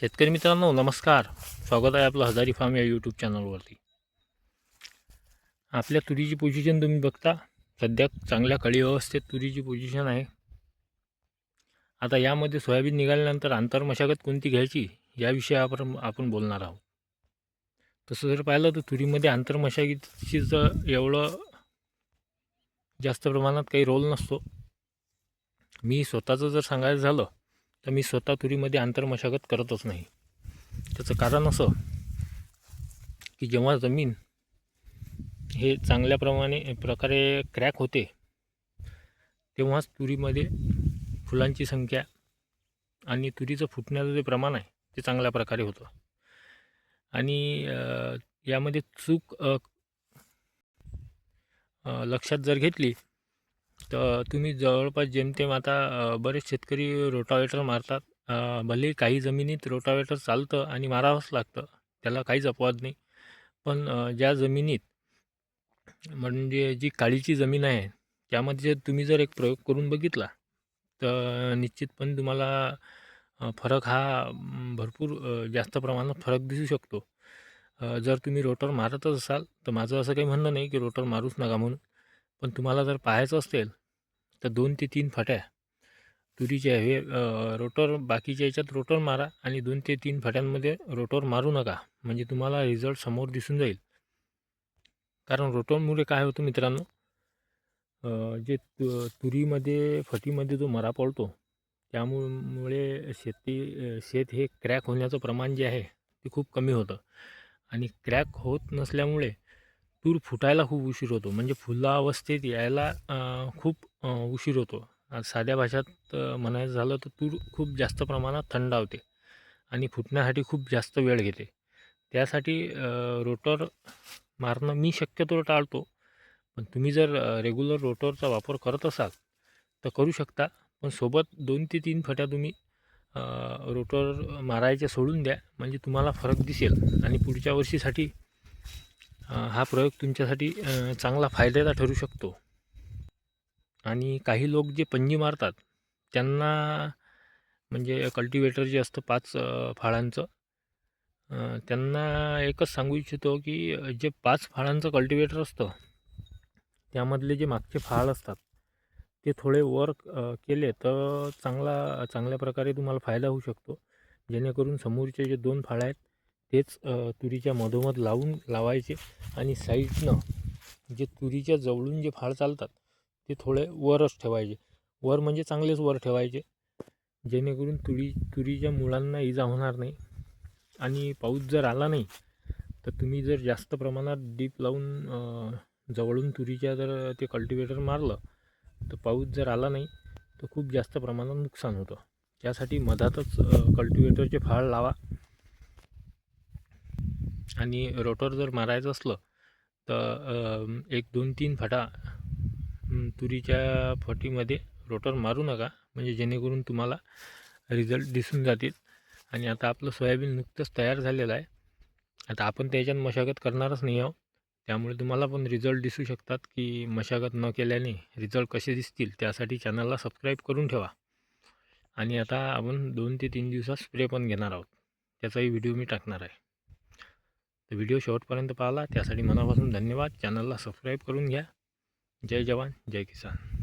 शेतकरी मित्रांनो नमस्कार. स्वागत आहे आपलं हजारी फार्म या यूट्यूब चॅनलवरती आपल्या तुरीची पोझिशन तुम्ही बघता. सध्या चांगल्या कळी अवस्थेत तुरीची पोझिशन आहे. आता यामध्ये सोयाबीन निघाल्यानंतर आंतरमशागत कोणती घ्यायची याविषयी आपण आपण बोलणार आहोत. तसं जर पाहिलं तर तुरीमध्ये आंतरमशागतीचं एवढं जास्त प्रमाणात काही रोल नसतो. मी स्वतःचं जर सांगायचं झालं तर मी स्वतः तुरीमध्ये आंतरमशागत करतच नाही. त्याचं कारण असं की जेव्हा जमीन हे चांगल्याप्रमाणे प्रकारे क्रॅक होते तेव्हाच तुरीमध्ये फुलांची संख्या आणि तुरीचं फुटण्याचं जे प्रमाण आहे ते चांगल्या प्रकारे होतं. आणि यामध्ये चूक लक्षात जर घेतली तर तुम्ही जवळपास जेमतेम आता बरेच शेतकरी रोटावेटर मारतात. भले काही जमिनीत रोटावेटर चालतं आणि मारावंच लागतं त्याला काहीच अपवाद नाही. पण ज्या जमिनीत म्हणजे जी काळीची जमीन आहे त्यामध्ये जर तुम्ही जर एक प्रयोग करून बघितला तर निश्चितपणे तुम्हाला फरक हा भरपूर जास्त प्रमाणात फरक दिसू शकतो. जर तुम्ही रोटर मारतच असाल तर माझं असं काही म्हणणं नाही की रोटर मारूच नका म्हणून. पण तुम्हाला जर पाहायचं असेल तर दोन ते तीन फाट्या तुरीच्या हे रोटर बाकीच्या याच्यात रोटर मारा आणि दोन ते तीन फट्यांमध्ये रोटर मारू नका. म्हणजे तुम्हाला रिझल्ट समोर दिसून जाईल. कारण रोटरमुळे काय होतं मित्रांनो जे तु तुरीमध्ये फटीमध्ये जो मरा पडतो त्यामुळे शेती शेत हे क्रॅक होण्याचं प्रमाण जे आहे ते खूप कमी होतं. आणि क्रॅक होत नसल्यामुळे तूर फुटायला खूप उशीर होतो. म्हणजे फुलावस्थेत यायला खूप उशीर होतो. आज साध्या भाषात म्हणायचं झालं तर तूर खूप जास्त प्रमाणात थंडावते आणि फुटण्यासाठी खूप जास्त वेळ घेते. त्यासाठी रोटर मारणं मी शक्यतो टाळतो. पण तुम्ही जर रेग्युलर रोटरचा वापर करत असाल तर करू शकता. पण सोबत दोन ते तीन फट्या तुम्ही रोटर मारायच्या सोडून द्या. म्हणजे तुम्हाला फरक दिसेल आणि पुढच्या वर्षीसाठी हा प्रयोग तुमच्यासाठी चांगला फायद्याचा ठरू शकतो. आणि काही लोक जे पंजी मारतात त्यांना म्हणजे कल्टिवेटर जे असतं पाच फाळांचं त्यांना एकच सांगू इच्छितो की जे पाच फाळांचं कल्टिवेटर असतं त्यामधले जे मागचे फाळ असतात ते थोडे वर केले तर चांगला चांगल्या प्रकारे तुम्हाला फायदा होऊ शकतो. जेणेकरून समोरचे जे दोन फाळ आहेत तेच तुरीच्या मधोमध लावून लावायचे आणि साईडनं जे तुरीच्या जवळून जे फाळ चालतात ते थोडे वरच ठेवायचे. वर म्हणजे चांगलेच वर ठेवायचे. जेणेकरून तुरी तुरीच्या मुळांना इजा होणार नाही. आणि पाऊस जर आला नाही तर तुम्ही जर जास्त प्रमाणात डीप लावून जवळून तुरीच्या जर ते कल्टिवेटर मारलं तर पाऊस जर आला नाही तर खूप जास्त प्रमाणात नुकसान होतं. त्यासाठी मधातच कल्टिवेटरचे फाळ लावा. आणि रोटर जर मारायचं असलं तर एक दोन तीन फाटा तुरीच्या फटीमध्ये रोटर मारू नका. म्हणजे जेणेकरून तुम्हाला रिझल्ट दिसून जातील. आणि आता आपलं सोयाबीन नुकतंच तयार झालेलं आहे. आता आपण त्याच्यात मशागत करणारच नाही आहोत. त्यामुळे तुम्हाला पण रिझल्ट दिसू शकतात की मशागत न केल्याने रिझल्ट कसे दिसतील त्यासाठी चॅनलला सबस्क्राईब करून ठेवा. आणि आता आपण दोन ते तीन दिवसात स्प्रे पण घेणार आहोत. त्याचाही व्हिडिओ मी टाकणार आहे. तर व्हिडिओ शेवटपर्यंत पाहिला. त्यासाठी मनापासून धन्यवाद. चॅनलला सबस्क्राईब करून घ्या. जय जवान. जय किसान.